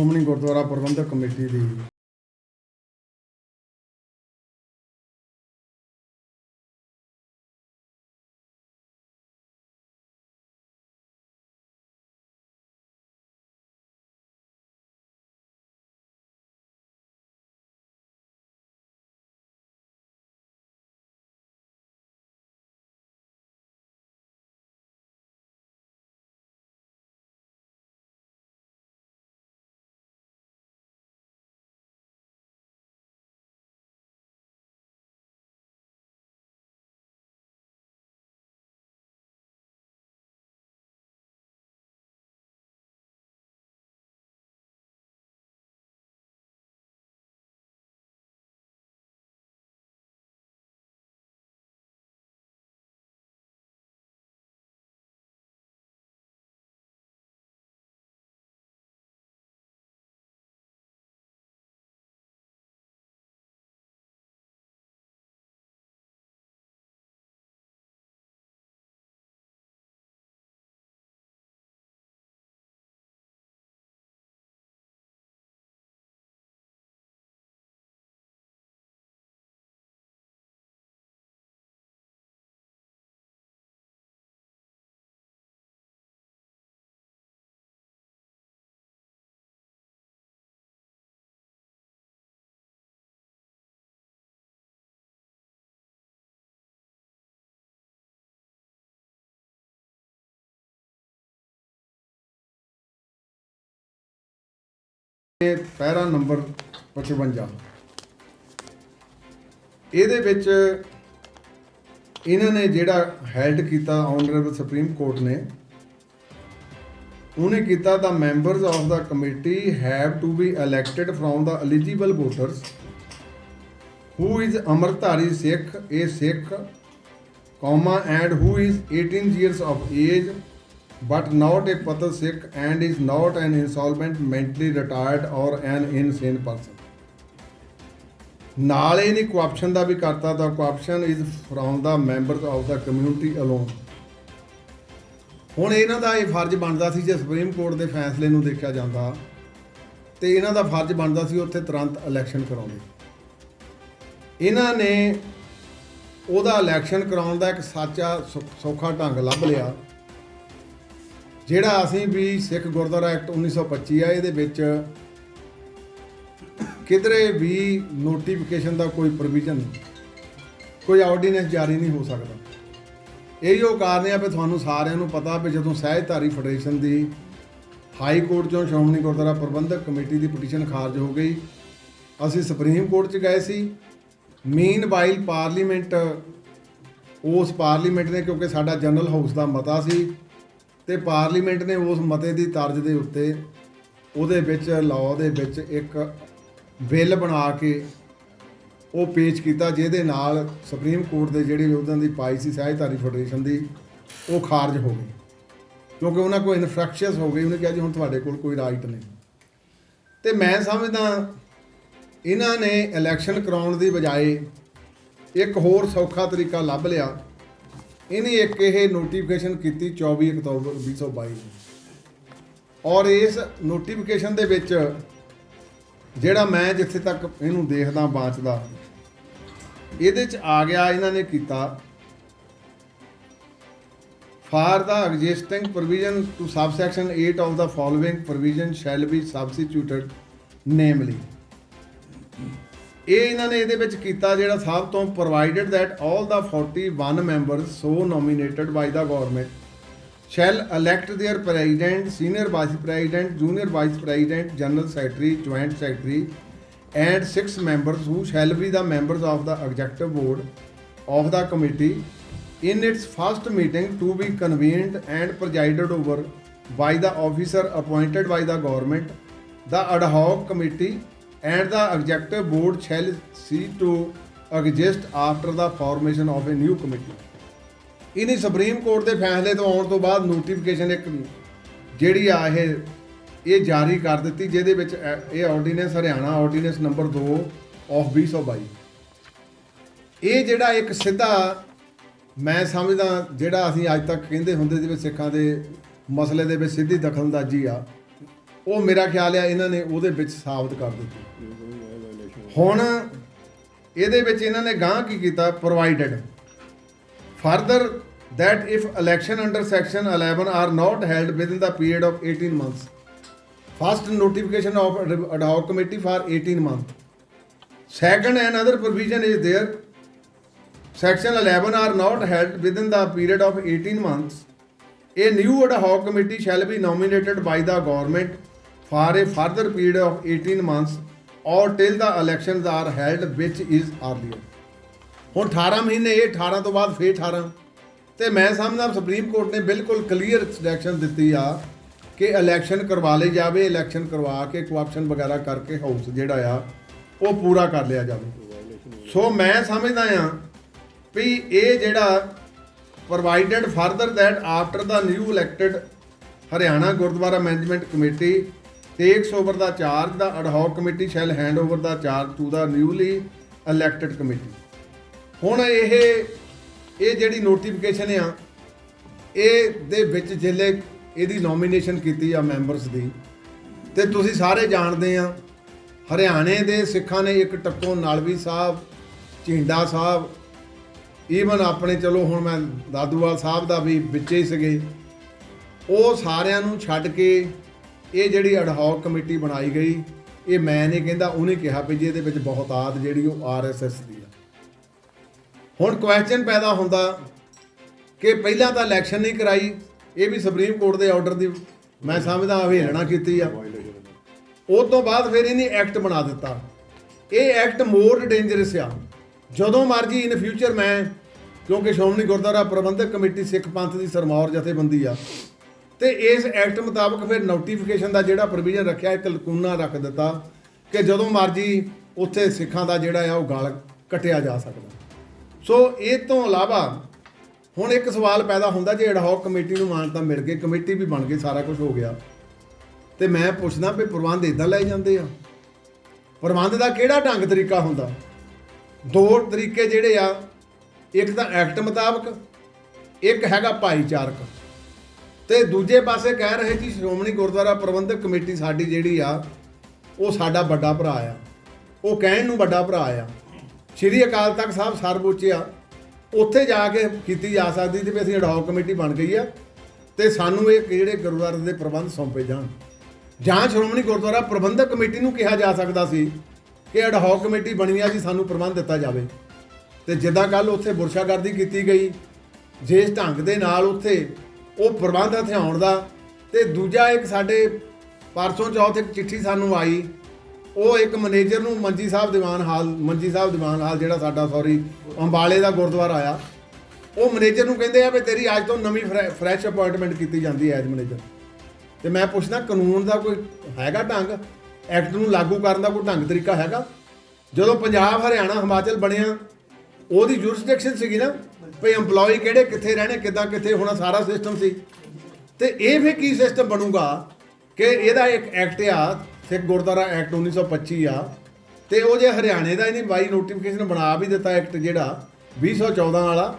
Shiromani Gurdwara Prabandhak committee ਦੀ para number 55 ਇਹਦੇ ਵਿੱਚ ਇਹਨਾਂ ਨੇ ਜਿਹੜਾ ਹੈਲਡ ਕੀਤਾ ਆਨਰੇਬਲ ਸੁਪਰੀਮ ਕੋਰਟ ਨੇ, ਉਹਨੇ ਕੀਤਾ the members of the committee have to be elected from the eligible voters who is Amritdhari Sikh ਇਹ Sikh comma and who is 18 years of age but not a Patal Sikh and is not an insolvent, mentally retired or an insane person. ਨਾਲ ਹੀ ਨਹੀਂ ਕੋਆਪਸ਼ਨ ਦਾ ਵੀ ਕਰਤਾ the cooption is from the members of the community alone ਹੁਣ ਇਹਨਾਂ ਦਾ ਇਹ ਫਰਜ਼ ਬਣਦਾ ਸੀ ਜੇ ਸੁਪਰੀਮ ਕੋਰਟ ਦੇ ਫੈਸਲੇ ਨੂੰ ਦੇਖਿਆ ਜਾਂਦਾ ਤੇ ਇਹਨਾਂ ਦਾ ਫਰਜ਼ ਬਣਦਾ ਸੀ ਉੱਥੇ ਤੁਰੰਤ ਇਲੈਕਸ਼ਨ ਕਰਾਉਣੇ। ਇਹਨਾਂ ਨੇ ਉਹਦਾ ਇਲੈਕਸ਼ਨ ਕਰਾਉਣ ਦਾ ਇੱਕ ਸਾਚਾ ਸੌ- ਸੌਖਾ ਢੰਗ ਲੱਭ ਲਿਆ। ਜਿਹੜਾ ਅਸੀਂ ਵੀ ਸਿੱਖ ਗੁਰਦੁਆਰਾ ਐਕਟ 1925 ਆ, ਇਹਦੇ ਵਿੱਚ ਕਿਧਰੇ ਵੀ ਨੋਟੀਫਿਕੇਸ਼ਨ ਦਾ ਕੋਈ ਪ੍ਰੋਵੀਜ਼ਨ ਕੋਈ ਆਰਡੀਨੈਂਸ ਜਾਰੀ ਨਹੀਂ ਹੋ ਸਕਦਾ। ਇਹੀ ਉਹ ਕਾਰਨ ਆ ਵੀ ਤੁਹਾਨੂੰ ਸਾਰਿਆਂ ਨੂੰ ਪਤਾ ਵੀ ਜਦੋਂ ਸਹਿਜਧਾਰੀ ਫੈਡਰੇਸ਼ਨ ਦੀ ਹਾਈ ਕੋਰਟ ਚੋਂ ਸ਼੍ਰੋਮਣੀ ਗੁਰਦੁਆਰਾ ਪ੍ਰਬੰਧਕ ਕਮੇਟੀ ਦੀ ਪਟੀਸ਼ਨ ਖਾਰਜ ਹੋ ਗਈ। ਅਸੀਂ ਸੁਪਰੀਮ ਕੋਰਟ 'ਚ ਗਏ ਸੀ। ਮੀਨ ਵਾਈਲ ਪਾਰਲੀਮੈਂਟ ਉਸ ਪਾਰਲੀਮੈਂਟ ਨੇ ਕਿਉਂਕਿ ਸਾਡਾ ਜਨਰਲ ਹਾਊਸ ਦਾ ਮਤਾ ਸੀ। ਤੇ ਪਾਰਲੀਮੈਂਟ ਨੇ ਉਸ ਮਤੇ ਦੀ ਤਰਜ਼ ਦੇ ਉੱਤੇ ਉਹਦੇ ਵਿੱਚ ਲਾਅ ਦੇ ਵਿੱਚ ਇੱਕ ਬਿੱਲ ਬਣਾ ਕੇ ਉਹ ਪੇਸ਼ ਕੀਤਾ, ਜਿਹਦੇ ਨਾਲ ਸੁਪਰੀਮ ਕੋਰਟ ਦੇ ਜਿਹੜੇ ਉਹਨਾਂ ਦੀ ਪਾਈ ਸੀ, ਸਹਿਜਧਾਰੀ ਫੈਡਰੇਸ਼ਨ ਦੀ, ਉਹ ਖਾਰਜ ਹੋ ਗਈ। ਕਿਉਂਕਿ ਉਹਨਾਂ ਕੋਲ ਇਨਫਰੈਕਸ਼ੀਅਸ ਹੋ ਗਈ, ਉਹਨੇ ਕਿਹਾ ਜੀ ਹੁਣ ਤੁਹਾਡੇ ਕੋਲ ਕੋਈ ਰਾਈਟ ਨਹੀਂ। ਤੇ ਮੈਂ ਸਮਝਦਾ ਇਹਨਾਂ ਨੇ ਇਲੈਕਸ਼ਨ ਕਰਾਉਣ ਦੀ ਬਜਾਏ ਇੱਕ ਹੋਰ ਸੌਖਾ ਤਰੀਕਾ ਲੱਭ ਲਿਆ। ਇਹਨੇ ਇੱਕ ਇਹ ਨੋਟੀਫਿਕੇਸ਼ਨ ਕੀਤੀ 24 ਅਕਤੂਬਰ 2022 ਨੂੰ ਔਰ ਇਸ ਨੋਟੀਫਿਕੇਸ਼ਨ ਦੇ ਵਿੱਚ ਜਿਹੜਾ ਮੈਂ ਜਿੱਥੇ ਤੱਕ ਇਹਨੂੰ ਦੇਖਦਾ ਬਾਂਚਦਾ ਇਹਦੇ ਚ ਆ ਗਿਆ ਇਹਨਾਂ ਨੇ ਕੀਤਾ for the existing provision to subsection 8 of the following provision shall be substituted namely ਇਹ ਇਹਨਾਂ ਨੇ ਇਹਦੇ ਵਿੱਚ ਕੀਤਾ ਜਿਹੜਾ ਸਭ ਤੋਂ provided that all the 41 members so nominated by the government shall elect their president senior vice president junior vice president general secretary joint secretary and 6 members who shall be the members of the executive board of the committee in its first meeting to be convened and presided over by the officer appointed by the government, the ad hoc committee and the executive board shall see to exist after the formation of a new committee. ਇਹਨੇ supreme court ਦੇ ਫੈਸਲੇ ਤੋਂ ਆਉਣ ਤੋਂ ਬਾਅਦ notification ਇੱਕ ਜਿਹੜੀ ਆ ਇਹ ਇਹ ਜਾਰੀ ਕਰ ਦਿੱਤੀ ਜਿਹਦੇ ਵਿੱਚ ਇਹ- ਇਹ ordinance Haryana ordinance number 2 of 2022 ਇਹ ਜਿਹੜਾ ਇੱਕ ਸਿੱਧਾ ਮੈਂ ਸਮਝਦਾ ਜਿਹੜਾ ਅਸੀਂ ਅੱਜ ਤੱਕ ਕਹਿੰਦੇ ਹੁੰਦੇ ਜਿਵੇਂ ਸਿੱਖਾਂ ਦੇ ਮਸਲੇ ਦੇ ਵਿੱਚ ਸਿੱਧੀ ਦਖਲਅੰਦਾਜ਼ੀ ਆ ਉਹ ਮੇਰਾ ਖਿਆਲ ਆ ਇਹਨਾਂ ਨੇ ਉਹਦੇ ਵਿੱਚ ਸਾਬਤ ਕਰ ਦਿੱਤੀ ਹੁਣ ਇਹਦੇ ਵਿੱਚ ਇਹਨਾਂ ਨੇ ਗਾਂ ਕੀ ਕੀਤਾ provided further that if election under section 11 are not held within the period of 18 months first notification of ad hoc committee for 18 months second another provision is there section 11 are not held within the period of 18 months a new ad hoc committee shall be nominated by the government for a further period of 18 months, or till the elections are held, which is earlier. ਹੁਣ 18 ਮਹੀਨੇ, ਇਹ 18 ਤੋਂ ਬਾਅਦ ਫੇਰ 18 ਤੇ ਮੈਂ ਸਮਝਦਾ supreme court ਨੇ ਬਿਲਕੁਲ ਕਲੀਅਰ ਡਾਇਰੈਕਸ਼ਨ ਦਿੱਤੀ ਆ ਕਿ ਇਲੈਕਸ਼ਨ ਕਰਵਾ ਲਈ ਜਾਵੇ ਇਲੈਕਸ਼ਨ ਕਰਵਾ ਕੇ ਕੋਆਪਸ਼ਨ ਵਗੈਰਾ ਕਰਕੇ ਹਾਊਸ ਜਿਹੜਾ ਆ, ਉਹ ਪੂਰਾ ਕਰ ਲਿਆ ਜਾਵੇ। ਸੋ ਮੈਂ ਸਮਝਦਾ ਆ ਵੀ ਇਹ ਜਿਹੜਾ provided further that after the new elected Haryana Gurdwara management committee takes over the charge the ad hoc committee shall hand over the charge to the newly elected committee ਹੁਣ ਇਹ ਇਹ ਜਿਹੜੀ ਨੋਟੀਫਿਕੇਸ਼ਨ ਆ ਇਹ ਦੇ ਵਿੱਚ ਜਿਲੇ ਇਹਦੀ ਨੋਮੀਨੇਸ਼ਨ ਕੀਤੀ ਆ ਮੈਂਬਰਸ ਦੀ, ਤੇ ਤੁਸੀਂ ਸਾਰੇ ਜਾਣਦੇ ਆ, ਹਰਿਆਣੇ ਦੇ ਸਿੱਖਾਂ ਨੇ ਇੱਕ ਟੱਕੋ ਨਾਲਵੀ ਸਾਹਿਬ, ਝਿੰਡਾ ਸਾਹਿਬ ਈਵਨ ਆਪਣੇ ਚਲੋ ਹੁਣ ਮੈਂ ਦਾਦੂਵਾਲ ਸਾਹਿਬ ਦਾ ਵੀ ਵਿੱਚੇ ਹੀ ਸੀਗੇ, ਉਹ ਸਾਰਿਆਂ ਨੂੰ ਛੱਡ ਕੇ ਇਹ ਜਿਹੜੀ ਅਡਹੌਕ ਕਮੇਟੀ ਬਣਾਈ ਗਈ, ਇਹ ਮੈਂ ਨਹੀਂ ਕਹਿੰਦਾ, ਉਹਨੇ ਕਿਹਾ ਵੀ ਜੀ ਇਹਦੇ ਵਿੱਚ ਬਹੁਤਾਤ ਜਿਹੜੀ ਉਹ ਆਰਐਸਐਸ ਦੀ ਆ। ਹੁਣ ਕੁਐਸਚਨ ਪੈਦਾ ਹੁੰਦਾ ਕਿ ਪਹਿਲਾਂ ਤਾਂ ਇਲੈਕਸ਼ਨ ਨਹੀਂ ਕਰਾਈ, ਇਹ ਵੀ ਸੁਪਰੀਮ ਕੋਰਟ ਦੇ ਆਰਡਰ ਦੀ ਮੈਂ ਸਮਝਦਾ ਅਵਹੇਲਣਾ ਕੀਤੀ ਆ। ਉਹ ਤੋਂ ਬਾਅਦ ਫਿਰ ਇਹਨੇ ਐਕਟ ਬਣਾ ਦਿੱਤਾ। ਇਹ ਐਕਟ ਮੋਰ ਡੇਂਜਰਸ ਆ। ਜਦੋਂ ਮਰਜ਼ੀ ਇਨ ਫਿਊਚਰ ਮੈਂ, ਕਿਉਂਕਿ ਸ਼੍ਰੋਮਣੀ ਗੁਰਦੁਆਰਾ ਪ੍ਰਬੰਧਕ ਕਮੇਟੀ ਸਿੱਖ ਪੰਥ ਦੀ ਸਰਮੌਰ ਜਥੇਬੰਦੀ ਆ ਤੇ ਇਸ ਐਕਟ ਮੁਤਾਬਕ ਫਿਰ ਨੋਟੀਫਿਕੇਸ਼ਨ ਦਾ ਜਿਹੜਾ ਪ੍ਰੋਵੀਜ਼ਨ ਰੱਖਿਆ, ਇੱਕ ਲਕੂਨਾ ਰੱਖ ਦਿੱਤਾ ਕਿ ਜਦੋਂ ਮਰਜ਼ੀ ਉੱਥੇ ਸਿੱਖਾਂ ਦਾ ਜਿਹੜਾ ਆ ਉਹ ਗਾਲ ਕੱਟਿਆ ਜਾ ਸਕਦਾ। ਸੋ ਇਹ ਤੋਂ ਇਲਾਵਾ ਹੁਣ ਇੱਕ ਸਵਾਲ ਪੈਦਾ ਹੁੰਦਾ ਜੇ ਐਡਹੌਕ ਕਮੇਟੀ ਨੂੰ ਮਾਨਤਾ ਮਿਲ ਗਈ, ਕਮੇਟੀ ਵੀ ਬਣ ਗਈ, ਸਾਰਾ ਕੁਝ ਹੋ ਗਿਆ। ਤੇ ਮੈਂ ਪੁੱਛਦਾ ਵੀ ਪ੍ਰਬੰਧ ਇਦਾਂ ਲੈ ਜਾਂਦੇ ਆ? ਪ੍ਰਬੰਧ ਦਾ ਕਿਹੜਾ ਢੰਗ ਤਰੀਕਾ ਹੁੰਦਾ? ਦੋ ਤਰੀਕੇ ਜਿਹੜੇ ਆ, ਇੱਕ ਤਾਂ ਐਕਟ ਮੁਤਾਬਕ, ਇੱਕ ਹੈਗਾ ਭਾਈਚਾਰਕ। ਤੇ ਦੂਜੇ ਪਾਸੇ ਕਹਿ ਰਹੇ ਜੀ, ਸ਼੍ਰੋਮਣੀ ਗੁਰਦੁਆਰਾ ਪ੍ਰਬੰਧਕ ਕਮੇਟੀ ਸਾਡੀ ਜਿਹੜੀ ਆ, ਉਹ ਸਾਡਾ ਵੱਡਾ ਭਰਾ ਆ। ਉਹ ਕਹਿਣ ਨੂੰ ਵੱਡਾ ਭਰਾ ਆ। ਸ਼੍ਰੀ ਅਕਾਲ ਤਖਤ ਸਾਹਿਬ ਸਰਵਉੱਚ ਆ। ਉੱਥੇ ਜਾ ਕੇ ਕੀਤੀ ਜਾ ਸਕਦੀ ਤੇ ਵੀ ਅਸੀਂ ਅਡਹੌਕ ਕਮੇਟੀ ਬਣ ਗਈ ਆ ਤੇ ਸਾਨੂੰ ਇਹ ਜਿਹੜੇ ਗੁਰਦੁਆਰੇ ਦੇ ਪ੍ਰਬੰਧ ਸੌਂਪੇ ਜਾਣ। ਜਾਂ ਸ਼੍ਰੋਮਣੀ ਗੁਰਦੁਆਰਾ ਪ੍ਰਬੰਧਕ ਕਮੇਟੀ ਨੂੰ ਕਿਹਾ ਜਾ ਸਕਦਾ ਸੀ ਕਿ ਅਡਹੌਕ ਕਮੇਟੀ ਬਣੀ ਆ ਜੀ, ਸਾਨੂੰ ਪ੍ਰਬੰਧ ਦਿੱਤਾ ਜਾਵੇ। ਤੇ ਜਿੱਦਾਂ ਕੱਲ ਉੱਥੇ ਬੁਰਸ਼ਾਗਰਦੀ ਕੀਤੀ ਗਈ, ਜਿਸ ਢੰਗ ਦੇ ਨਾਲ ਉੱਥੇ ਉਹ ਪ੍ਰਬੰਧ ਹਥਿਆਉਣ ਦਾ ਤੇ ਦੂਜਾ ਇੱਕ ਸਾਡੇ ਪਰਸੋਂ ਚੌਥ ਇੱਕ ਚਿੱਠੀ ਸਾਨੂੰ ਆਈ। ਉਹ ਇੱਕ ਮੈਨੇਜਰ ਨੂੰ ਮੰਜੀ ਸਾਹਿਬ ਦੀਵਾਨ ਹਾਲ, ਮੰਜੀ ਸਾਹਿਬ ਦੀਵਾਨ ਹਾਲ ਜਿਹੜਾ ਸਾਡਾ ਸੌਰੀ ਅੰਬਾਲੇ ਦਾ ਗੁਰਦੁਆਰਾ ਆਇਆ ਉਹ ਮੈਨੇਜਰ ਨੂੰ ਕਹਿੰਦੇ ਆ ਵੀ ਤੇਰੀ ਅੱਜ ਤੋਂ ਨਵੀਂ ਫਰੈਸ਼ ਅਪਾਇੰਟਮੈਂਟ ਕੀਤੀ ਜਾਂਦੀ ਹੈ ਐਜ ਮੈਨੇਜਰ। ਤੇ ਮੈਂ ਪੁੱਛਦਾ, ਕਾਨੂੰਨ ਦਾ ਕੋਈ ਹੈਗਾ ਢੰਗ? ਐਕਟ ਨੂੰ ਲਾਗੂ ਕਰਨ ਦਾ ਕੋਈ ਢੰਗ ਤਰੀਕਾ ਹੈਗਾ? ਜਦੋਂ ਪੰਜਾਬ, ਹਰਿਆਣਾ, ਹਿਮਾਚਲ ਬਣਿਆ, ਉਹਦੀ ਜੁਰਿਸਡਿਕਸ਼ਨ ਸੀਗੀ ਨਾ ਭਈ EMPLOYE ਕਿਹੜੇ, ਕਿੱਥੇ ਰਹਿਣੇ, ਕਿੱਦਾਂ, ਕਿੱਥੇ, ਹੋਣਾ ਸਾਰਾ ਸਿਸਟਮ ਸੀ। ਤੇ ਇਹ ਫੇ ਕੀ ਸਿਸਟਮ ਬਣੂਗਾ ਕਿ ਇਹਦਾ ਇੱਕ ਐਕਟ ਆ, ਸਿੱਖ ਗੁਰਦੁਆਰਾ ਐਕਟ 1925 ਆ, ਤੇ ਉਹ ਜੇ ਹਰਿਆਣੇ ਦਾ ਇਹਨੇ ਬਾਈ ਨੋਟੀਫਿਕੇਸ਼ਨ ਬਣਾ ਵੀ ਦਿੱਤਾ ਐਕਟ ਜਿਹੜਾ 2014 ਵਾਲਾ,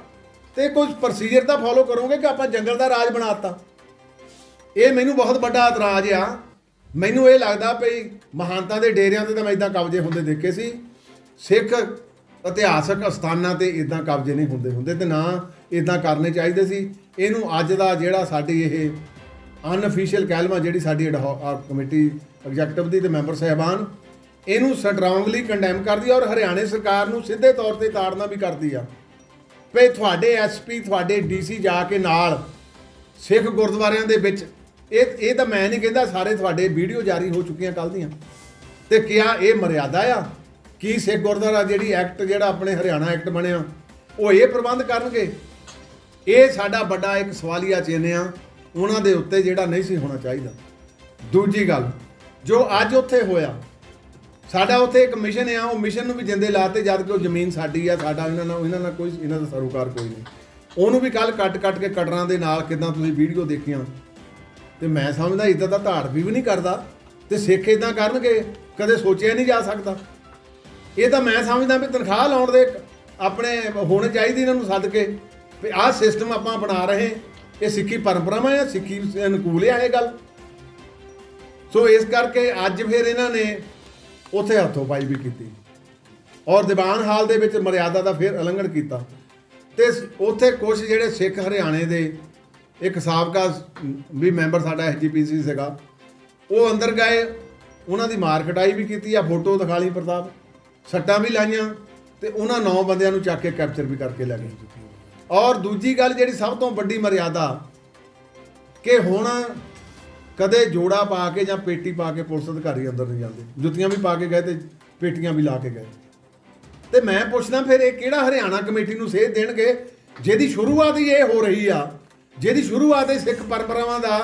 ਤੇ ਕੁਝ ਪ੍ਰੋਸੀਜਰ ਤਾਂ ਫੋਲੋ ਕਰੋਗੇ ਕਿ ਆਪਾਂ ਜੰਗਲ ਦਾ ਰਾਜ ਬਣਾਤਾ ਇਹ ਮੈਨੂੰ ਬਹੁਤ ਵੱਡਾ ਇਤਰਾਜ਼ ਆ। ਮੈਨੂੰ ਇਹ ਲੱਗਦਾ ਭਈ ਮਹਾਨਤਾ ਦੇ ਡੇਰਿਆਂ ਤੇ ਤਾਂ ਮੈਂ ਇਦਾਂ ਕਬਜ਼ੇ ਹੁੰਦੇ ਦੇਖੇ ਸੀ। ਸਿੱਖ ਇਤਿਹਾਸਕ ਅਸਥਾਨਾਂ ਤੇ ਇਦਾਂ ਕਬਜ਼ੇ ਨਹੀਂ ਹੁੰਦੇ ਹੁੰਦੇ ਤੇ ਨਾ ਇਦਾਂ ਕਰਨੇ ਚਾਹੀਦੇ ਸੀ। ਇਹਨੂੰ ਅੱਜ ਦਾ ਜਿਹੜਾ ਸਾਡੀ ਇਹ ਅਨਅਫੀਸ਼ੀਅਲ ਕੈਲਮਾ ਜਿਹੜੀ ਸਾਡੀ ਅਡਹੌਕ ਕਮੇਟੀ ਐਗਜ਼ੈਕਟਿਵ ਦੀ ਤੇ ਮੈਂਬਰ ਸਹਿਬਾਨ, ਇਹਨੂੰ ਸਟਰੋਂਗਲੀ ਕੰਡੈਮ ਕਰਦੀ ਆ ਔਰ ਹਰਿਆਣੇ ਸਰਕਾਰ ਨੂੰ ਸਿੱਧੇ ਤੌਰ ਤੇ ਤਾੜਨਾ ਵੀ ਕਰਦੀ ਆ। ਵੀ ਤੁਹਾਡੇ ਐਸਪੀ ਤੁਹਾਡੇ ਡੀਸੀ ਜਾ ਕੇ ਨਾਲ ਸਿੱਖ ਗੁਰਦੁਆਰਿਆਂ ਦੇ ਵਿੱਚ, ਇਹ ਇਹ ਤਾਂ ਮੈਂ ਨਹੀਂ ਕਹਿੰਦਾ ਸਾਰੇ ਤੁਹਾਡੇ ਵੀਡੀਓ ਜਾਰੀ ਹੋ ਚੁੱਕੀਆਂ ਕੱਲ ਦੀਆਂ। ਤੇ ਕਿਹਾ ਇਹ ਮਰਿਆਦਾ ਆ? ਕੀ ਸਿੱਖ ਗੁਰਦੁਆਰਾ ਜਿਹੜੀ ਐਕਟ ਜਿਹੜਾ ਆਪਣੇ ਹਰਿਆਣਾ ਐਕਟ ਬਣਿਆ, ਉਹ ਇਹ ਪ੍ਰਬੰਧ ਕਰਨਗੇ? ਇਹ ਸਾਡਾ ਵੱਡਾ ਇੱਕ ਸਵਾਲੀਆ ਚਿੰਨ੍ਹ ਆ ਉਹਨਾਂ ਦੇ ਉੱਤੇ ਜਿਹੜਾ ਨਹੀਂ ਸੀ ਹੋਣਾ ਚਾਹੀਦਾ। ਦੂਜੀ ਗੱਲ, ਜੋ ਅੱਜ ਉੱਥੇ ਹੋਇਆ, ਸਾਡਾ ਉੱਥੇ ਇੱਕ ਮਿਸ਼ਨ ਆ, ਉਹ ਮਿਸ਼ਨ ਨੂੰ ਵੀ ਜਿੰਦੇ ਲਾਤੇ, ਜਦ ਕਿ ਉਹ ਜ਼ਮੀਨ ਸਾਡੀ ਆ, ਸਾਡਾ ਇਹਨਾਂ ਨਾਲ ਇਹਨਾਂ ਨਾਲ ਕੋਈ, ਇਹਨਾਂ ਦਾ ਸਰੋਕਾਰ ਕੋਈ ਨਹੀਂ। ਉਹਨੂੰ ਵੀ ਕੱਲ ਕੱਟ ਕੱਟ ਕੇ ਕਟਰਾਂ ਦੇ ਨਾਲ ਕਿਦਾਂ ਤੁਸੀਂ ਵੀਡੀਓ ਦੇਖੀਆਂ, ਤੇ ਮੈਂ ਸਮਝਦਾ ਇਦਾਂ ਦਾ ਧਾੜ ਵੀ ਨਹੀਂ ਕਰਦਾ, ਤੇ ਸਿੱਖ ਇਦਾਂ ਕਰਨਗੇ, ਕਦੇ ਸੋਚਿਆ ਨਹੀਂ ਜਾ ਸਕਦਾ। ਇਹ ਤਾਂ ਮੈਂ ਸਮਝਦਾ ਵੀ ਤਨਖਾਹ ਲਾਉਣ ਦੇ ਆਪਣੇ ਹੋਣੇ ਚਾਹੀਦੀ ਇਹਨਾਂ ਨੂੰ ਸੱਦ ਕੇ ਵੀ ਆਹ ਸਿਸਟਮ ਆਪਾਂ ਬਣਾ ਰਹੇ ਇਹ ਸਿੱਖੀ ਪਰੰਪਰਾਵਾਂ ਆ, ਸਿੱਖੀ ਅਨੁਕੂਲ ਆ ਇਹ ਗੱਲ। ਸੋ ਇਸ ਕਰਕੇ ਅੱਜ ਫਿਰ ਇਹਨਾਂ ਨੇ ਉੱਥੇ ਹੱਥੋਂ ਪਾਈ ਵੀ ਕੀਤੀ। ਔਰ ਦੀਵਾਨ ਹਾਲ ਦੇ ਵਿੱਚ ਮਰਿਆਦਾ ਦਾ ਫਿਰ ਉਲੰਘਣ ਕੀਤਾ। ਤੇ ਉੱਥੇ ਕੁਝ ਜਿਹੜੇ ਸਿੱਖ ਹਰਿਆਣੇ ਦੇ ਇੱਕ ਸਾਬਕਾ ਵੀ ਮੈਂਬਰ ਸਾਡਾ ਐਸਜੀਪੀਸੀ ਸੀਗਾ। ਉਹ ਅੰਦਰ ਗਏ, ਉਹਨਾਂ ਦੀ ਮਾਰ ਕਟਾਈ ਵੀ ਕੀਤੀ ਆ, ਫੋਟੋ ਦਿਖਾ ਲਈ ਪ੍ਰਤਾਪ। ਸੱਟਾਂ ਵੀ ਲਾਈਆਂ ਤੇ ਉਹਨਾਂ ਨੌ ਬੰਦਿਆਂ ਨੂੰ ਚੱਕ ਕੇ ਕੈਪਚਰ ਵੀ ਕਰਕੇ ਲੈ ਗਏ। ਔਰ ਦੂਜੀ ਗੱਲ ਜਿਹੜੀ ਸਭ ਤੋਂ ਵੱਡੀ ਮਰਿਆਦਾ ਕਿ ਹੁਣ ਕਦੇ ਜੋੜਾ ਪਾ ਕੇ ਜਾਂ ਪੇਟੀ ਪਾ ਕੇ ਪੁਲਿਸ ਅਧਿਕਾਰੀ ਅੰਦਰ ਨਹੀਂ ਜਾਂਦੇ। ਜੁੱਤੀਆਂ ਵੀ ਪਾ ਕੇ ਗਏ ਤੇ ਪੇਟੀਆਂ ਵੀ ਲਾ ਕੇ ਗਏ। ਤੇ ਮੈਂ ਪੁੱਛਦਾ ਫਿਰ ਇਹ ਕਿਹੜਾ ਹਰਿਆਣਾ ਕਮੇਟੀ ਨੂੰ ਸੇਧ ਦੇਣਗੇ? ਜਿਹਦੀ ਸ਼ੁਰੂਆਤ ਹੀ ਇਹ ਹੋ ਰਹੀ ਆ, ਜਿਹਦੀ ਸ਼ੁਰੂਆਤ ਹੀ ਸਿੱਖ ਪਰੰਪਰਾਵਾਂ ਦਾ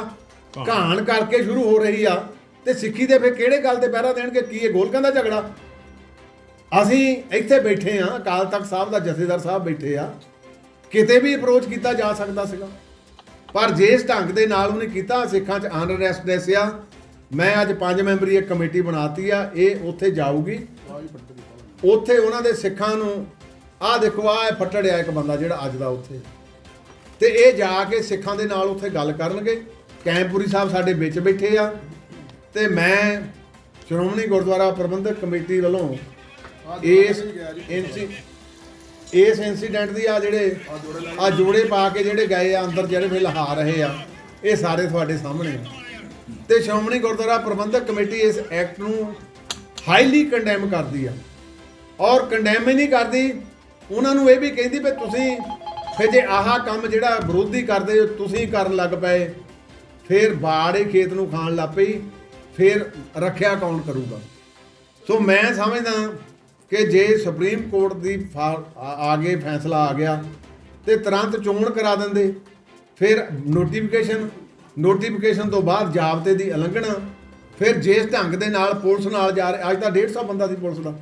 ਘਾਣ ਕਰਕੇ ਸ਼ੁਰੂ ਹੋ ਰਹੀ ਆ, ਤੇ ਸਿੱਖੀ ਦੇ ਫਿਰ ਕਿਹੜੇ ਗੱਲ ਤੇ ਪਹਿਰਾ ਦੇਣਗੇ? ਕੀ ਇਹ ਗੋਲਕਾਂ ਦਾ ਝਗੜਾ? ਅਸੀਂ ਇੱਥੇ ਬੈਠੇ ਆ ਅਕਾਲ ਤਖਤ ਸਾਹਿਬ ਦਾ ਜਥੇਦਾਰ ਸਾਹਿਬ ਬੈਠੇ ਆ। ਕਿਤੇ ਵੀ ਅਪਰੋਚ ਕੀਤਾ ਜਾ ਸਕਦਾ ਸੀਗਾ। ਪਰ ਜਿਸ ਢੰਗ ਦੇ ਨਾਲ ਉਹਨੇ ਕੀਤਾ, ਸਿੱਖਾਂ 'ਚ ਅਨਰੈਸਟਨੈਸ ਆ ਮੈਂ ਅੱਜ ਪੰਜ ਮੈਂਬਰੀ ਇੱਕ ਕਮੇਟੀ ਬਣਾਤੀ ਆ, ਇਹ ਉੱਥੇ ਜਾਊਗੀ। ਉੱਥੇ ਉਹਨਾਂ ਦੇ ਸਿੱਖਾਂ ਨੂੰ, ਆਹ ਦੇਖੋ, ਆਹ ਫੱਟੜਿਆ ਇੱਕ ਬੰਦਾ ਜਿਹੜਾ ਅੱਜ ਦਾ ਉੱਥੇ। ਤੇ ਇਹ ਜਾ ਕੇ ਸਿੱਖਾਂ ਦੇ ਨਾਲ ਉੱਥੇ ਗੱਲ ਕਰਨਗੇ। ਕੈਂਪੂਰੀ ਸਾਹਿਬ ਸਾਡੇ ਵਿੱਚ ਬੈਠੇ ਆ। ਤੇ ਮੈਂ ਸ਼੍ਰੋਮਣੀ ਗੁਰਦੁਆਰਾ ਪ੍ਰਬੰਧਕ ਕਮੇਟੀ ਵੱਲੋਂ ਇਸ ਇੰਸੀ ਇਸ ਇਨਸੀਡੈਂਟ ਦੀ ਆ ਜਿਹੜੇ ਆ ਜੋੜੇ ਪਾ ਕੇ ਜਿਹੜੇ ਗਏ ਆ ਅੰਦਰ ਜਿਹੜੇ ਫਿਰ ਲਹਾ ਰਹੇ ਆ, ਇਹ ਸਾਰੇ ਤੁਹਾਡੇ ਸਾਹਮਣੇ ਆ। ਤੇ ਸ਼੍ਰੋਮਣੀ ਗੁਰਦੁਆਰਾ ਪ੍ਰਬੰਧਕ ਕਮੇਟੀ ਇਸ ਐਕਟ ਨੂੰ ਹਾਈਲੀ ਕੰਡੈਮ ਕਰਦੀ ਆ। ਔਰ ਕੰਡੈਮ ਹੀ ਨਹੀਂ ਕਰਦੀ, ਉਹਨਾਂ ਨੂੰ ਇਹ ਵੀ ਕਹਿੰਦੀ ਵੀ ਤੁਸੀਂ ਫਿਰ ਜੇ ਆਹ ਕੰਮ ਜਿਹੜਾ ਵਿਰੋਧੀ ਕਰਦੇ ਹੋ, ਤੁਸੀਂ ਕਰਨ ਲੱਗ ਪਏ, ਫਿਰ ਬਾੜੇ ਖੇਤ ਨੂੰ ਖਾਣ ਲੱਗ ਪਈ, ਫਿਰ ਰੱਖਿਆ ਕੌਣ ਕਰੂਗਾ? ਸੋ ਮੈਂ ਸਮਝਦਾ ਕਿ ਜੇ ਸੁਪਰੀਮ ਕੋਰਟ ਦੀ ਫਾ- ਆ ਗਏ ਫੈਸਲਾ ਆ ਗਿਆ ਤੇ ਤੁਰੰਤ ਚੋਣ ਕਰਾ ਦਿੰਦੇ, ਫਿਰ ਨੋਟੀਫਿਕੇਸ਼ਨ ਨੋਟੀਫਿਕੇਸ਼ਨ ਤੋਂ ਬਾਅਦ ਜਾਬਤੇ ਦੀ ਉਲੰਘਣਾ, ਫਿਰ ਜਿਸ ਢੰਗ ਦੇ ਨਾਲ ਪੁਲਿਸ ਨਾਲ ਜਾ ਰਿਹਾ ਅੱਜ ਤਾਂ 150 ਬੰਦਾ ਸੀ ਪੁਲਿਸ ਦਾ।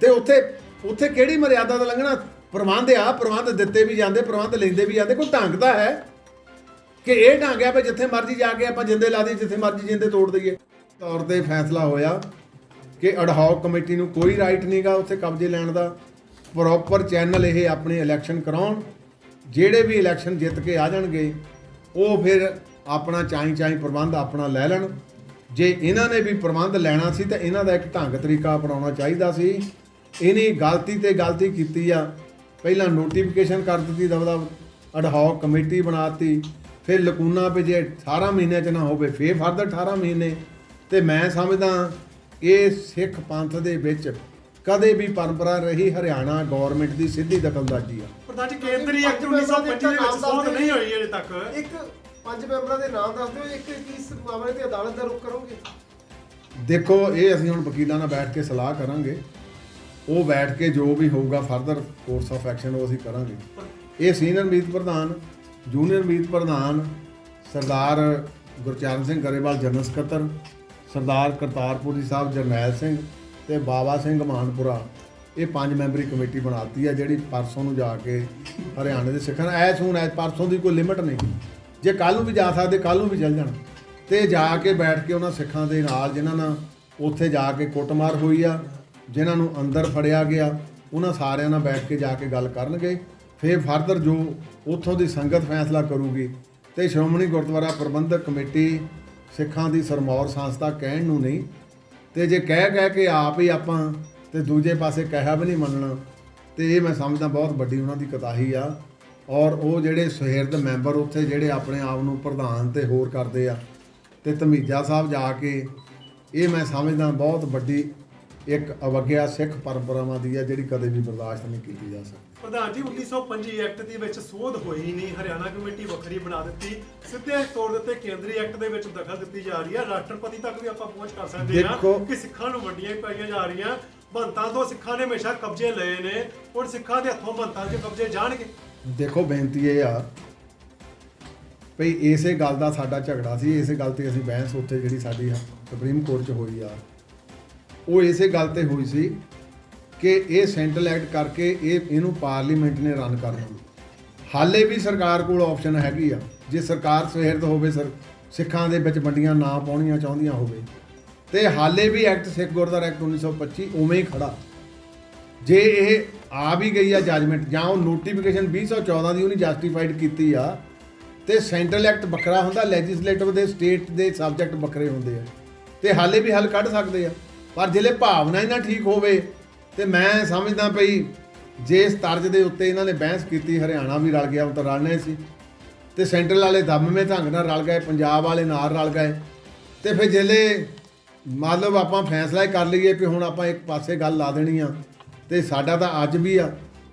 ਤੇ ਉੱਥੇ ਉੱਥੇ ਕਿਹੜੀ ਮਰਿਆਦਾ ਦਾ ਲੰਘਣਾ ਪ੍ਰਬੰਧ ਆ, ਪ੍ਰਬੰਧ ਦਿੱਤੇ ਵੀ ਜਾਂਦੇ, ਪ੍ਰਬੰਧ ਲੈਂਦੇ ਵੀ ਜਾਂਦੇ, ਕੋਈ ਢੰਗ ਤਾਂ ਹੈ ਕਿ ਇਹ ਢੰਗ ਆ ਵੀ ਜਿੱਥੇ ਮਰਜ਼ੀ ਜਾ ਕੇ ਆਪਾਂ ਜਿੰਦੇ ਲਾ ਦਈਏ, ਜਿੱਥੇ ਮਰਜ਼ੀ ਜਿੰਦੇ ਤੋੜ ਦਈਏ। ਤੌਰ ਤੇ ਫੈਸਲਾ ਹੋਇਆ। ਕਿ ਅਡਹੌਕ ਕਮੇਟੀ ਨੂੰ ਕੋਈ ਰਾਈਟ ਨਹੀਂਗਾ ਉੱਥੇ ਕਬਜ਼ੇ ਲੈਣ ਦਾ। ਪ੍ਰੋਪਰ ਚੈਨਲ ਇਹ ਆਪਣੇ ਇਲੈਕਸ਼ਨ ਕਰਾਉਣ। ਜਿਹੜੇ ਵੀ ਇਲੈਕਸ਼ਨ ਜਿੱਤ ਕੇ ਆ ਜਾਣਗੇ, ਉਹ ਫਿਰ ਆਪਣਾ ਚਾਹੀ ਚਾਈ ਪ੍ਰਬੰਧ ਆਪਣਾ ਲੈ ਲੈਣ। ਜੇ ਇਹਨਾਂ ਨੇ ਵੀ ਪ੍ਰਬੰਧ ਲੈਣਾ ਸੀ ਤਾਂ ਇਹਨਾਂ ਦਾ ਇੱਕ ਢੰਗ ਤਰੀਕਾ ਅਪਣਾਉਣਾ ਚਾਹੀਦਾ ਸੀ। ਇਹਨੇ ਗਲਤੀ ਤੇ ਗਲਤੀ ਕੀਤੀ ਆ। ਪਹਿਲਾਂ ਨੋਟੀਫਿਕੇਸ਼ਨ ਕਰ ਦਿੱਤੀ ਦਬਦਾ ਅਡਹੌਕ ਕਮੇਟੀ ਬਣਾਤੀ ਫਿਰ ਲਕੂਨਾ ਵੀ ਜੇ 18 ਮਹੀਨੇ ਚ ਨਾ ਹੋਵੇ, ਫੇਰ ਫਰਦਰ 18 ਮਹੀਨੇ। ਤੇ ਮੈਂ ਸਮਝਦਾ ਇਹ ਸਿੱਖ ਪੰਥ ਦੇ ਵਿੱਚ ਕਦੇ ਵੀ ਪਰੰਪਰਾ ਰਹੀ ਹਰਿਆਣਾ ਗਵਰਨਮੈਂਟ ਦੀ ਸਿੱਧੀ ਦਖਲਅੰਦਾਜ਼ੀ ਆ। ਪ੍ਰਧਾਨ ਜੀ ਕੇਂਦਰੀ ਐਕਟ 1925 ਦੇ ਵਿੱਚ ਸੋਧ ਨਹੀਂ ਹੋਈ ਅਜੇ ਤੱਕ। ਇੱਕ ਪੰਜ ਮੈਂਬਰਾਂ ਦੇ ਨਾਮ ਦੱਸ ਦਿਓ ਇੱਕ ਇਸ ਮਾਮਲੇ ਤੇ ਅਦਾਲਤ ਦਾ ਰੁਖ ਕਰੋਗੇ? ਦੇਖੋ ਇਹ ਅਸੀਂ ਹੁਣ ਵਕੀਲਾਂ ਨਾਲ ਬੈਠ ਕੇ ਸਲਾਹ ਕਰਾਂਗੇ। ਉਹ ਬੈਠ ਕੇ ਜੋ ਵੀ ਹੋਊਗਾ ਫਰਦਰ ਕੋਰਸ ਆਫ ਐਕਸ਼ਨ ਉਹ ਅਸੀਂ ਕਰਾਂਗੇ। ਇਹ ਸੀਨੀਅਰ ਮੀਤ ਪ੍ਰਧਾਨ ਜੂਨੀਅਰ ਮੀਤ ਪ੍ਰਧਾਨ ਸਰਦਾਰ ਗੁਰਚਰਨ ਸਿੰਘ ਗਰੇਵਾਲ ਜਨਰਲ ਸਕੱਤਰ ਸਰਦਾਰ ਕਰਤਾਰਪੁਰੀ ਸਾਹਿਬ, ਜਰਨੈਲ ਸਿੰਘ ਤੇ ਬਾਬਾ ਸਿੰਘ ਮਾਨਪੁਰਾ, ਇਹ ਪੰਜ ਮੈਂਬਰੀ ਕਮੇਟੀ ਬਣਾਤੀ ਆ, ਜਿਹੜੀ ਪਰਸੋਂ ਨੂੰ ਜਾ ਕੇ ਹਰਿਆਣੇ ਦੇ ਸਿੱਖਾਂ ਐਸ ਹੁਣ ਐ ਪਰਸੋਂ ਦੀ ਕੋਈ ਲਿਮਟ ਨਹੀਂ। ਜੇ ਕੱਲ ਨੂੰ ਵੀ ਜਾ ਸਕਦੇ ਕੱਲ ਨੂੰ ਵੀ ਚੱਲ ਜਾਣ। ਤੇ ਜਾ ਕੇ ਬੈਠ ਕੇ ਉਹਨਾਂ ਸਿੱਖਾਂ ਦੇ ਨਾਲ, ਜਿਨ੍ਹਾਂ ਨਾਲ ਉੱਥੇ ਜਾ ਕੇ ਕੁੱਟਮਾਰ ਹੋਈ ਆ, ਜਿਨ੍ਹਾਂ ਨੂੰ ਅੰਦਰ ਫੜਿਆ ਗਿਆ, ਉਹਨਾਂ ਸਾਰਿਆਂ ਨਾਲ ਬੈਠ ਕੇ ਜਾ ਕੇ ਗੱਲ ਕਰਨਗੇ। ਫਿਰ ਫਰਦਰ ਜੋ ਉੱਥੋਂ ਦੀ ਸੰਗਤ ਫੈਸਲਾ ਕਰੂਗੀ, ਤੇ ਸ਼੍ਰੋਮਣੀ ਗੁਰਦੁਆਰਾ ਪ੍ਰਬੰਧਕ ਕਮੇਟੀ ਸਿੱਖਾਂ ਦੀ ਸਰਮੌਰ ਸੰਸਥਾ ਕਹਿਣ ਨੂੰ ਨਹੀਂ। ਤੇ ਜੇ ਕਹਿ ਕਹਿ ਕੇ ਆਪ ਹੀ ਆਪਾਂ ਤੇ ਦੂਜੇ ਪਾਸੇ ਕਹਿਆ ਵੀ ਨਹੀਂ ਮੰਨਣਾ, ਤੇ ਇਹ ਮੈਂ ਸਮਝਦਾ ਬਹੁਤ ਵੱਡੀ ਉਹਨਾਂ ਦੀ ਕਤਾਹੀ ਆ। ਔਰ ਉਹ ਜਿਹੜੇ ਸੁਹਿਰਦ ਮੈਂਬਰ ਉੱਥੇ ਜਿਹੜੇ ਆਪਣੇ ਆਪ ਨੂੰ ਪ੍ਰਧਾਨ ਤੇ ਹੋਰ ਕਰਦੇ ਆ, ਤੇ ਧਮੀਜਾ ਸਾਹਿਬ ਜਾ ਕੇ ਇਹ ਮੈਂ ਸਮਝਦਾ ਬਹੁਤ ਵੱਡੀ ਇੱਕ ਅਵਗਿਆ ਸਿੱਖ ਪਰੰਪਰਾਵਾਂ ਦੀ ਆ ਜਿਹੜੀ ਕਦੇ ਵੀ ਬਰਦਾਸ਼ਤ ਨਹੀਂ ਕੀਤੀ ਜਾ ਸਕਦੀ। ਪ੍ਰਧਾਨ ਜੀ 1925 ਐਕਟ ਦੇ ਵਿੱਚ ਸੋਧ ਹੋਈ ਨਹੀਂ। ਹਰਿਆਣਾ ਕਮੇਟੀ ਵੱਖਰੀ ਬਣਾ ਦਿੱਤੀ। ਸਿੱਧੇ ਤੌਰ ਦੇ ਉੱਤੇ ਕੇਂਦਰੀ ਐਕਟ ਦੇ ਵਿੱਚ ਦਖਲ ਦਿੱਤੀ ਜਾ ਰਹੀ ਹੈ। ਰਾਸ਼ਟਰਪਤੀ ਤੱਕ ਵੀ ਆਪਾਂ ਪਹੁੰਚ ਕਰ ਸਕਦੇ ਹਾਂ ਕਿ ਸਿੱਖਾਂ ਨੂੰ ਵੰਡੀਆਂ ਪਾਈਆਂ ਜਾ ਰਹੀਆਂ। ਬੰਤਾਂ ਤੋਂ ਸਿੱਖਾਂ ਨੇ ਹਮੇਸ਼ਾ ਕਬਜ਼ੇ ਲਏ ਨੇ। ਹੁਣ ਸਿੱਖਾਂ ਦੇ ਹੱਥੋਂ ਬੰਤਾਂ 'ਚ ਕਬਜ਼ੇ ਜਾਣਗੇ। ਦੇਖੋ ਬੇਨਤੀ ਇਹ ਆ ਭਈ ਇਸੇ ਗੱਲ ਦਾ ਸਾਡਾ ਝਗੜਾ ਸੀ। ਇਸੇ ਗੱਲ ਤੇ ਅਸੀਂ ਬਹਿਸ ਉੱਥੇ ਜਿਹੜੀ ਸਾਡੀ ਸੁਪਰੀਮ ਕੋਰਟ 'ਚ ਹੋਈ ਆ ਉਹ ਇਸੇ ਗੱਲ ਤੇ ਹੋਈ ਸੀ ਕਿ ਇਹ ਸੈਂਟਰਲ ਐਕਟ ਕਰਕੇ ਇਹ ਇਹਨੂੰ ਪਾਰਲੀਮੈਂਟ ਨੇ ਰਨ ਕਰਨਾ ਹਾਲੇ ਵੀ ਸਰਕਾਰ ਕੋਲ ਆਪਸ਼ਨ ਹੈਗੀ ਆ। ਜੇ ਸਰਕਾਰ ਸੁਹਿਰਦ ਹੋਵੇ ਸਰ, ਸਿੱਖਾਂ ਦੇ ਵਿੱਚ ਵੰਡੀਆਂ ਨਾ ਪਾਉਣੀਆਂ ਚਾਹੁੰਦੀਆਂ ਹੋਵੇ, ਤੇ ਹਾਲੇ ਵੀ ਐਕਟ ਸਿੱਖ ਗੁਰਦੁਆਰਾ ਐਕਟ 1925 ਉਵੇਂ ਹੀ ਖੜਾ। ਜੇ ਇਹ ਆ ਵੀ ਗਈ ਆ ਜੱਜਮੈਂਟ ਜਾਂ ਉਹ ਨੋਟੀਫਿਕੇਸ਼ਨ 2014 ਦੀ ਉਹਨੇ ਜਸਟੀਫਾਈਡ ਕੀਤੀ ਆ, ਤੇ ਸੈਂਟਰਲ ਐਕਟ ਵੱਖਰਾ ਹੁੰਦਾ ਲੈਜਿਸਲੇਟਿਵ ਦੇ ਸਟੇਟ ਦੇ ਸਬਜੈਕਟ ਵੱਖਰੇ ਹੁੰਦੇ ਆ। ਤੇ ਹਾਲੇ ਵੀ ਹੱਲ ਕੱਢ ਸਕਦੇ ਆ। ਪਰ ਜਿਹੜੇ ਭਾਵਨਾ ਹੀ ਨਾ ਠੀਕ ਹੋਵੇ ਤੇ ਮੈਂ ਸਮਝਦਾ ਪਈ ਜੇ ਇਸ ਤਰਜ਼ ਦੇ ਉੱਤੇ ਇਹਨਾਂ ਨੇ ਬਹਿਸ ਕੀਤੀ, ਹਰਿਆਣਾ ਵੀ ਰਲ ਗਿਆ ਉਹ ਤਾਂ ਰਲਣਾ ਸੀ। ਤੇ ਸੈਂਟਰਲ ਵਾਲੇ ਦਮਵੇਂ ਢੰਗ ਨਾਲ ਰਲ ਗਏ, ਪੰਜਾਬ ਵਾਲੇ ਨਾਲ ਰਲ ਗਏ। ਤੇ ਫਿਰ ਜਿਹੜੇ ਮਤਲਬ ਆਪਾਂ ਫੈਸਲਾ ਹੀ ਕਰ ਲਈਏ ਕਿ ਹੁਣ ਆਪਾਂ ਇੱਕ ਪਾਸੇ ਗੱਲ ਲਾ ਦੇਣੀ ਆ, ਤੇ ਸਾਡਾ ਤਾਂ ਅੱਜ ਵੀ ਆ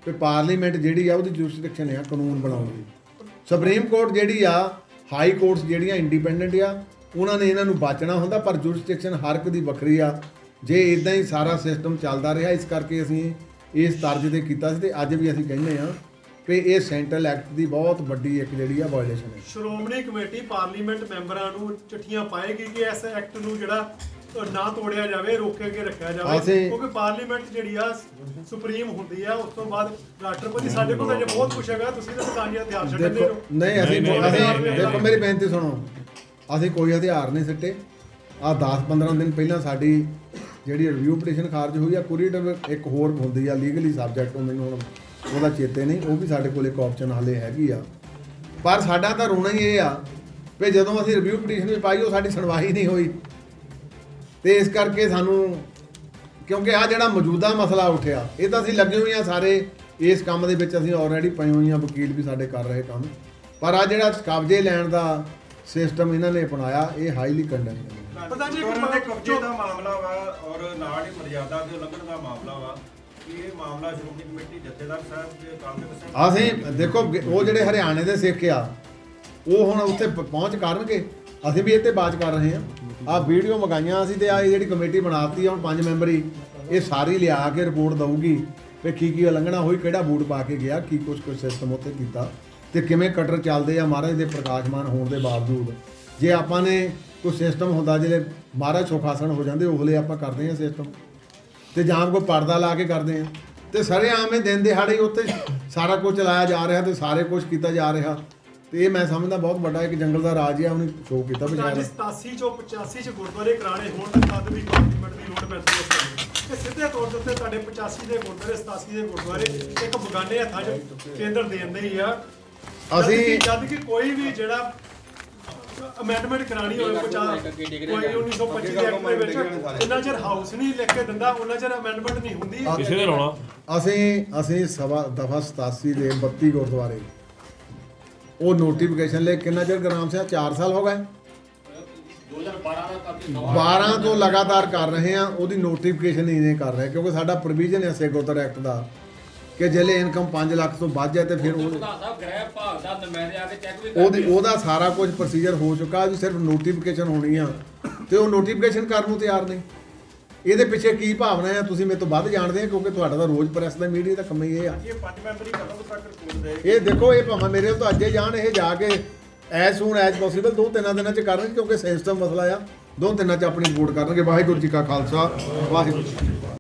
ਕਿ ਪਾਰਲੀਮੈਂਟ ਜਿਹੜੀ ਆ ਉਹਦੀ ਜੁਰਿਸਡਿਕਸ਼ਨ ਆ ਕਾਨੂੰਨ ਬਣਾਉਣ ਦੀ। ਸੁਪਰੀਮ ਕੋਰਟ ਜਿਹੜੀ ਆ, ਹਾਈ ਕੋਰਟਸ ਜਿਹੜੀਆਂ ਇੰਡੀਪੈਂਡੈਂਟ ਆ, ਉਹਨਾਂ ਨੇ ਇਹਨਾਂ ਨੂੰ ਬਚਣਾ ਹੁੰਦਾ, ਪਰ ਜੁਰਿਸਡਿਕਸ਼ਨ ਹਰ ਇੱਕ ਦੀ ਵੱਖਰੀ ਆ। ਜੇ ਇਦਾਂ ਹੀ ਸਾਰਾ ਸਿਸਟਮ ਚੱਲਦਾ ਰਿਹਾ ਇਸ ਕਰਕੇ ਅਸੀਂ ਇਸ ਤਰਜ ਤੇ ਕੀਤਾ ਸੀ ਤੇ ਅੱਜ ਵੀ ਅਸੀਂ ਕਹਿੰਦੇ ਆ ਕਿ ਇਹ ਸੈਂਟਰਲ ਐਕਟ ਦੀ ਬਹੁਤ ਵੱਡੀ ਇੱਕ ਜਿਹੜੀ ਆ ਵਾਇਓਲੇਸ਼ਨ ਹੈ। ਸ਼੍ਰੋਮਣੀ ਕਮੇਟੀ ਪਾਰਲੀਮੈਂਟ ਮੈਂਬਰਾਂ ਨੂੰ ਚਿੱਠੀਆਂ ਪਾਏਗੀ ਕਿ ਇਸ ਐਕਟ ਨੂੰ ਜਿਹੜਾ ਨਾ ਤੋੜਿਆ ਜਾਵੇ ਰੋਕੇ ਕੇ ਰੱਖਿਆ ਜਾਵੇ। ਕਿਉਂਕਿ ਪਾਰਲੀਮੈਂਟ ਜਿਹੜੀ ਆ ਸੁਪਰੀਮ ਹੁੰਦੀ ਆ ਉਸ ਤੋਂ ਬਾਅਦ ਰਾਸ਼ਟਰਪਤੀ ਸਾਡੇ ਕੋਲ ਤਾਂ ਜੇ ਬਹੁਤ ਕੁਛ ਹੈਗਾ ਤੁਸੀਂ ਤਾਂ ਸਾਂਝੇ ਹਥਿਆਰ ਛੱਡਣ ਦੇ ਦੇਖੋ ਹੋ। ਨਹੀਂ ਅਸੀਂ ਦੇਖੋ। ਮੇਰੀ ਬੇਨਤੀ ਸੁਣੋ। ਅਸੀਂ ਕੋਈ ਹਥਿਆਰ ਨਹੀਂ ਸਿੱਟੇ। ਆ 10 15 ਦਿਨ ਪਹਿਲਾਂ ਸਾਡੀ ਜਿਹੜੀ ਰਿਵਿਊ ਪਟੀਸ਼ਨ ਖਾਰਜ ਹੋਈ ਆ ਕੁਰੀਡਰ ਇੱਕ ਹੋਰ ਹੁੰਦੀ ਆ ਲੀਗਲੀ ਸਬਜੈਕਟ ਉਹ ਮੈਨੂੰ ਹੁਣ ਉਹਦਾ ਚੇਤੇ ਨਹੀਂ, ਉਹ ਵੀ ਸਾਡੇ ਕੋਲ ਇੱਕ ਆਪਸ਼ਨ ਹਾਲੇ ਹੈਗੀ ਆ। ਪਰ ਸਾਡਾ ਤਾਂ ਰੋਣਾ ਹੀ ਇਹ ਆ ਵੀ ਜਦੋਂ ਅਸੀਂ ਰਿਵਿਊ ਪਟੀਸ਼ਨ ਵੀ ਪਾਈ, ਉਹ ਸਾਡੀ ਸੁਣਵਾਈ ਨਹੀਂ ਹੋਈ। ਤੇ ਇਸ ਕਰਕੇ ਸਾਨੂੰ, ਕਿਉਂਕਿ ਆ ਜਿਹੜਾ ਮੌਜੂਦਾ ਮਸਲਾ ਉੱਠਿਆ, ਇਹ ਤਾਂ ਅਸੀਂ ਲੱਗੇ ਹੋਏ ਆ ਸਾਰੇ, ਇਸ ਕੰਮ ਦੇ ਵਿੱਚ ਅਸੀਂ ਆਲਰੇਡੀ ਪਏ ਹੋਏ ਆ, ਵਕੀਲ ਵੀ ਸਾਡੇ ਕਰ ਰਹੇ ਕੰਮ। ਪਰ ਆ ਜਿਹੜਾ ਕਬਜ਼ੇ ਲੈਣ ਦਾ ਸਿਸਟਮ ਇਹਨਾਂ ਨੇ ਅਪਣਾਇਆ, ਇਹ ਹਾਈਲੀ ਕੰਡੈਮ ਪਤਾ ਜੀ, ਇੱਕ ਉਹਨਾਂ ਦੇ ਮ- ਕਬਜ਼ੇ ਦਾ ਮਾਮਲਾ ਵਾ ਔਰ ਨਾਲ ਹੀ ਮਰਜ਼ਾਦਾ ਦੇ ਉਲੰਘਣ ਦਾ ਮਾਮਲਾ ਵਾ। ਕਿ ਇਹ ਮਾਮਲਾ ਸ਼੍ਰੋਮਣੀ ਕਮੇਟੀ ਜਥੇਦਾਰ ਸਾਹਿਬ ਦੇ ਕਾਲਜ ਸਿੰਘ ਅਸੀਂ ਦੇਖੋ ਉਹ ਜਿਹੜੇ ਹਰਿਆਣੇ ਦੇ ਸਿੱਖ ਆ ਉਹ ਹੁਣ ਉੱਥੇ ਪ- ਪਹੁੰਚ ਕਰਨਗੇ। ਅਸੀਂ ਵੀ ਇਹ ਤੇ ਬਾਤ ਕਰ ਰਹੇ ਹਾਂ। ਆ ਵੀਡੀਓ ਮੰਗਾਈਆਂ ਅਸੀਂ ਤੇ ਆ ਜਿਹੜੀ ਕਮੇਟੀ ਬਣਾਤੀ ਆ ਹੁਣ ਪੰਜ ਮੈਂਬਰੀ ਇਹ ਸਾਰੀ ਲਿਆ ਕੇ ਰਿਪੋਰਟ ਦਊਗੀ ਵੀ ਕੀ ਕੀ ਉਲੰਘਣਾ ਹੋਈ ਕਿਹੜਾ ਬੂਟ ਪਾ ਕੇ ਗਿਆ ਕੀ ਕੁਝ ਕੁਝ ਸਿਸਟਮ ਉੱਥੇ ਕੀਤਾ ਤੇ ਕਿਵੇਂ ਕਟਰ ਚੱਲਦੇ ਆ ਮਹਾਰਾਜ ਦੇ ਪ੍ਰਕਾਸ਼ਮਾਨ ਹੋਣ ਦੇ ਬਾਵਜੂਦ। ਜੇ ਆਪਾਂ ਨੇ ਕੋਈ ਸਿਸਟਮ ਹੁੰਦਾ ਜਿਹੜੇ ਮਹਾਰਾਜ ਸੁਖਾਸਨ ਹੋ ਜਾਂਦੇ ਉਹਲੇ ਆਪਾਂ ਕਰਦੇ ਆ ਸਿਸਟਮ। ਤੇ ਜਾਂ ਕੋਈ ਪਰਦਾ ਲਾ ਕੇ ਕਰਦੇ ਆ ਤੇ ਸਾਰੇ ਆਵੇਂ ਦਿਨ ਦਿਹਾੜੇ ਉੱਤੇ ਸਾਰਾ ਕੁਝ ਚਲਾਇਆ ਜਾ ਰਿਹਾ ਤੇ ਸਾਰੇ ਕੁਝ ਕੀਤਾ ਜਾ ਰਿਹਾ। ਤੇ ਇਹ ਮੈਂ ਸਮਝਦਾ ਬਹੁਤ ਵੱਡਾ ਇੱਕ ਜੰਗਲ ਦਾ ਰਾਜ ਹੈ ਉਹਨੇ ਸ਼ੋਅ ਕੀਤਾ ਜੀ 87 ਚੋਂ 85 ਚ ਗੁਰਦੁਆਰੇ ਕਰਾਣੇ ਹੋਣ ਤਾਂ ਤਦ ਵੀ ਪਾਰਲੀਮੈਂਟ ਦੀ ਲੋੜ ਪੈਂਦੀ ਹੈ। ਤੇ ਸਿੱਧੇ ਤੌਰ ਦੇ ਉੱਤੇ ਤੁਹਾਡੇ 85 ਦੇ ਗੁਰਦੁਆਰੇ 87 ਦੇ ਗੁਰਦੁਆਰੇ ਇੱਕ ਬਗਾਨੇ ਹੱਥਾਂ 'ਚ ਕੇਂਦਰ ਦੇ ਹੀ ਆ। ਅਸੀਂ- ਜਦ ਕਿ ਕੋਈ ਵੀ ਜਿਹੜਾ ਅਮੈਂਡਮੈਂਟ ਕਰਾਣੀ ਹੋਵੇ ਕੋਈ ਚਾ- ਕੋਈ 1925 ਦੇ ਐਕਟ ਦੇ ਵਿੱਚ ਜਿੰਨਾ ਚਿਰ ਹਾਊਸ ਨਹੀਂ ਲਿਖ ਕੇ ਦਿੰਦਾ ਉਹਨਾਂ ਚਿਰ ਅਮੈਂਡਮੈਂਟ ਨਹੀਂ ਹੁੰਦੀ। ਕਿਸੇ ਨੇ ਲਾਉਣਾ ਅਸੀਂ ਅਸੀਂ ਸਵਾ ਦਫਾ 87 ਦੇ 32 ਗੁਰਦੁਆਰੇ। ਉਹ ਨੋਟੀਫਿਕੇਸ਼ਨ ਲੈ ਕਿੰਨਾ ਚਿਰ ਗ੍ਰਾਮ ਸਿਆ 4 ਸਾਲ ਹੋ ਗਏ। 12 ਤੋਂ ਲਗਾਤਾਰ ਕਰ ਰਹੇ ਆ ਉਹਦੀ ਨੋਟੀਫਿਕੇਸ਼ਨ ਹੀ ਨਹੀਂ ਕਰ ਰਹੇ ਕਿਉਂਕਿ ਸਾਡਾ ਪ੍ਰੋਵੀਜ਼ਨ ਹੈ ਸੇ ਗੁਰਦੁਆਰਾ ਐਕਟ ਦਾ। ਕਿ ਜਿਹੜੇ ਇਨਕਮ 5 ਲੱਖ ਤੋਂ ਵੱਧ ਜਾਏ ਤੇ ਫਿਰ ਉਹ ਪ੍ਰਧਾਨ ਸਾਹਿਬ ਗ੍ਰਹਿ ਭਾਗ ਦਾ ਨੁਮਾਇੰਦੇ ਆ ਕੇ ਚੈੱਕ ਵੀ ਉਹਦੀ ਕਰਦੇ। ਉਹਦਾ ਸਾਰਾ ਕੁਝ ਪ੍ਰੋਸੀਜਰ ਹੋ ਚੁੱਕਾ ਜੀ ਸਿਰਫ ਨੋਟੀਫਿਕੇਸ਼ਨ ਹੋਣੀ ਆ। ਤੇ ਉਹ ਨੋਟੀਫਿਕੇਸ਼ਨ ਕਰਨ ਨੂੰ ਤਿਆਰ ਨਹੀਂ ਇਹਦੇ ਪਿੱਛੇ ਕੀ ਭਾਵਨਾ ਹੈ ਤੁਸੀਂ ਮੇਰੇ ਤੋਂ ਵੱਧ ਜਾਣਦੇ ਆ ਕਿਉਂਕਿ ਤੁਹਾਡਾ ਤਾਂ ਰੋਜ਼ ਪ੍ਰੈਸ ਦਾ ਮੀਡੀਆ ਦਾ ਕੰਮ ਹੀ ਇਹ ਆ। ਇਹ ਪੰਜ ਮੈਂਬਰੀ ਕਦੋਂ ਤੱਕ ਰਿਪੋਰਟ ਦੇ ਇਹ ਦੇਖੋ ਇਹ ਭਾਵੇਂ ਮੇਰੇ ਤੋਂ ਅੱਜੇ ਜਾਣ ਇਹ ਜਾ ਕੇ ਐਸ ਸੂਨ ਐਸ ਪੋਸੀਬਲ ਦੋ ਤਿੰਨਾਂ ਦਿਨਾਂ ਚ ਕਰਨਗੇ ਕਿਉਂਕਿ ਸੈਂਸਿਟਿਵ ਮਸਲਾ ਆ। ਦੋ ਤਿੰਨਾਂ ਚ ਆਪਣੀ ਰਿਪੋਰਟ ਕਰਨਗੇ। ਵਾਹਿਗੁਰੂ ਜੀ ਕਾ ਖਾਲਸਾ ਵਾਹਿਗੁਰੂ ਜੀ ਕੀ ਫਤਿਹ।